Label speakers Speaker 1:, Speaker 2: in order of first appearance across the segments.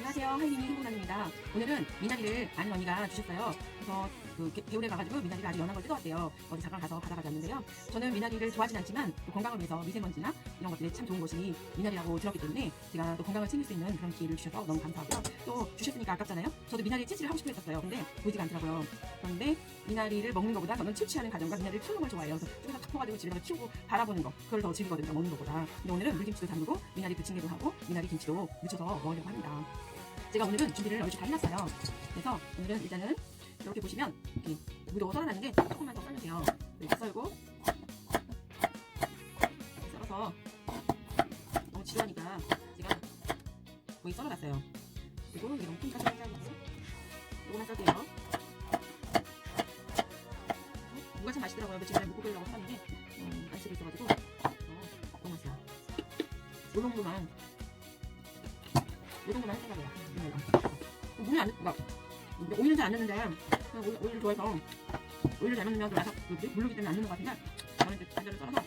Speaker 1: 안녕하세요. 하이리니 행복남입니다. 오늘은 미나리를 아는 언니가 주셨어요. 그래서 그 개- 개울에 가가지고 미나리를 아주 연한 걸 뜯어왔대요. 어디 잠깐 가서 받아가지 왔는데요. 저는 미나리를 좋아하진 않지만 또 건강을 위해서 미세먼지나 이런 것들이 참 좋은 것이 미나리라고 들었기 때문에 제가 또 건강을 챙길 수 있는 그런 기회를 주셔서 너무 감사하고요. 또 주셨으니까 아깝잖아요. 저도 미나리 채취를 하고 싶어 했었어요. 근데 보이지가 않더라고요. 그런데 미나리를 먹는 것보다 저는 채취하는 과정과 미나리를 키우는 걸 좋아해요. 그래서 쪽에서 탁 퍼가지고 집에 가서 키우고 바라보는 거 그걸 더 즐기거든요. 먹는 것보다. 근데 오늘은 물김치도 담그고 미나리 부침개도 하고 미나리 김치도 무쳐서 먹으려고 합니다. 제가 오늘은 준비를 얼추 다 해놨어요. 그래서 오늘은 일단은 이렇게 보시면 이렇게 무도 썰어놨는데 조금만 더 썰면 돼요. 이렇게 썰고 이렇게 썰어서 너무 지루하니까 제가 거의 썰어놨어요. 그리고 이게 너무 큰까지 잘라서 요거만 썰게요. 무가 참 맛있더라고요. 며칠 전에 묵고 끓이려고 사봤는데 음, 안 쓰고 있어가지고 어, 너무 맛있어요. 요 정도만 이 정도만 할 생각이야. 어, 물이 안, 막, 오일은 잘 안 넣는데, 오일을 좋아해서, 오일을 잘 넣으면 그 뭐지? 물르기 때문에 안 넣는 것 같은데, 저는 이제 반대로 썰어서,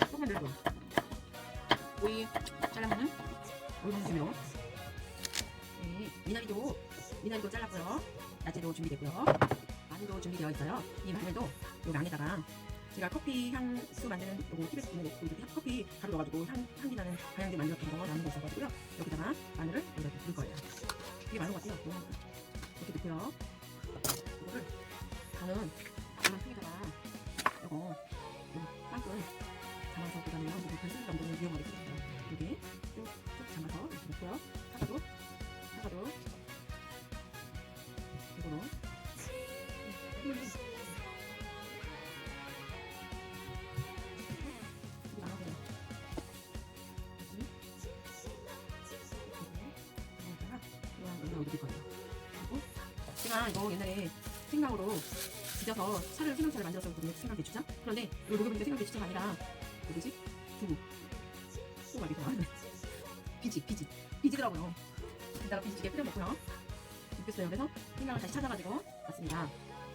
Speaker 1: 조금만 넣어줘. 오이 잘라면은, 오이 방심으로. 네, 미나리도, 미나리도 잘랐고요. 야채도 준비됐고요. 마늘도 준비되어 있어요. 이 마늘도 요 안에다가, 제가 커피 향수 만드는 요거 TV에서 보는 거, 이렇게 커피 가루 넣어가지고 향, 향기 나는 방향제 만들었던 거 나는 거 있어가지고요. 여기다가 마늘을 여기다 넣을 거예요. 넣고요. 이거를 저는 이런 통에다가 이거 이 빵을 담아서 그다음에 이거 변수 정도는 이용하게 생겼어요. 이렇게 쭉쭉 담아서 이렇게 넣고요. 사과도 사과도 이거로 이렇게. 그리고 제가 이거 옛날에 생강으로 지져서 차를 생강차를 만들었었거든요. 생강 대추장. 그런데 이거 녹여보니까 생강 대추장 아니라 뭐지? 두부. 두부 말이구나. 비지, 비지. 비지더라고요. 이따가 비지찌개 끓여 먹고요. 먹겠어요. 그래서 생강을 다시 찾아가지고 왔습니다.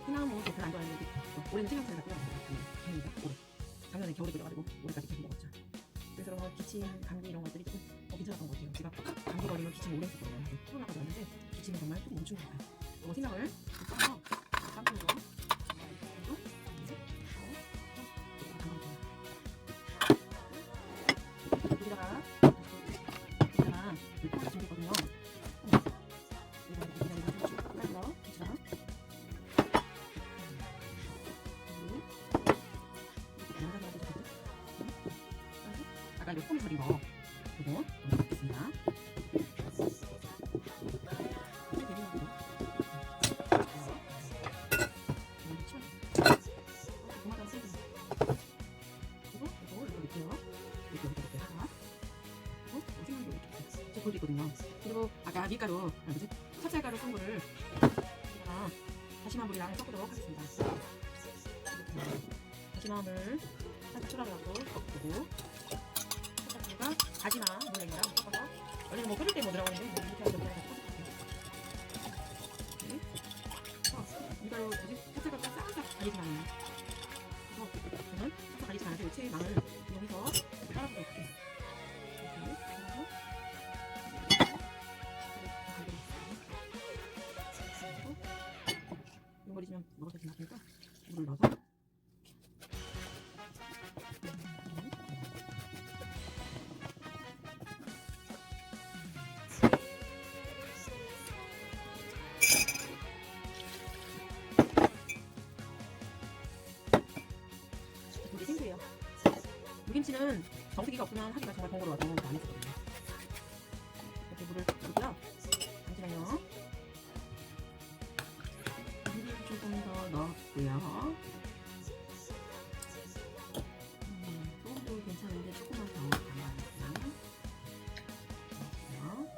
Speaker 1: 생강은 뭐 별로 안 좋아하는데 또 올해는 생강차를 갖고 왔습니다. 올해. 작년에 겨울에 끓여가지고 올해까지 계속 먹었죠. 그래서 뭐 기침, 감기 이런 것들이 조금 어, 괜찮았던 것 같아요. 제가 감기 걸리면 기침 오래 했었거든요. 코로나가 왔는데 기침이 정말 좀 멈춘 것 같아요. 깜짝으로 그리고 이제 여기다가 여기다가 물통을 준비했거든요. 그쵸? 그리고 이렇게 연장해야 되거든요. 아까 폼 처린 거 이거 넣겠습니다. 그리고 아까 밀가루, 아, 뭐지? 찹쌀가루 쏜 거를 제가 다시마 물이랑 섞도록 하겠습니다. 다시마 물 살짝 추가하고 섞고 찹쌀가루가 다시마 물이랑 섞어서 원래는 뭐 끓일 때 뭐 들어가는데 뭐 이렇게 하면 섞어줄게요. 밀가루 뭐지? 찹쌀가루가 싹싹 갈리지 않아요. 그래서 저는 싹싹 갈리지 않아서 이 채망을 이용해서 이렇 넣어서 이게 생수예요. 무김치는 정수기가 없으면 하기가 정말 번거로워서 안 했었거든요. 넣었고요. 음, 소금도 괜찮은데 조금만 더 담아주세요. 넣었고요.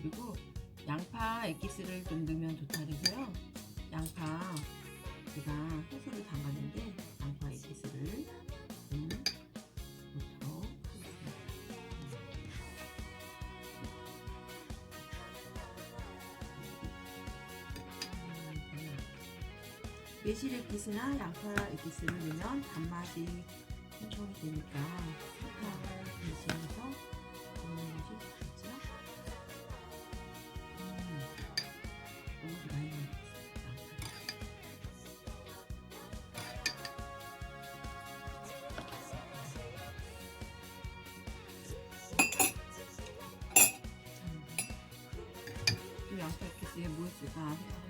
Speaker 1: 그리고 양파 엑기스를 좀 넣으면 좋다 그래서요. 양파 제가 해수를 담갔는데 양파 엑기스를 좀 매실 엑기스나 양파 엑기스를 넣으면 단맛이 생선이 되니까 설탕을 대신해서 넣는 것이 좋겠죠? 음, 너무 많이 넣었습니다. 이 양파 생각을 했는데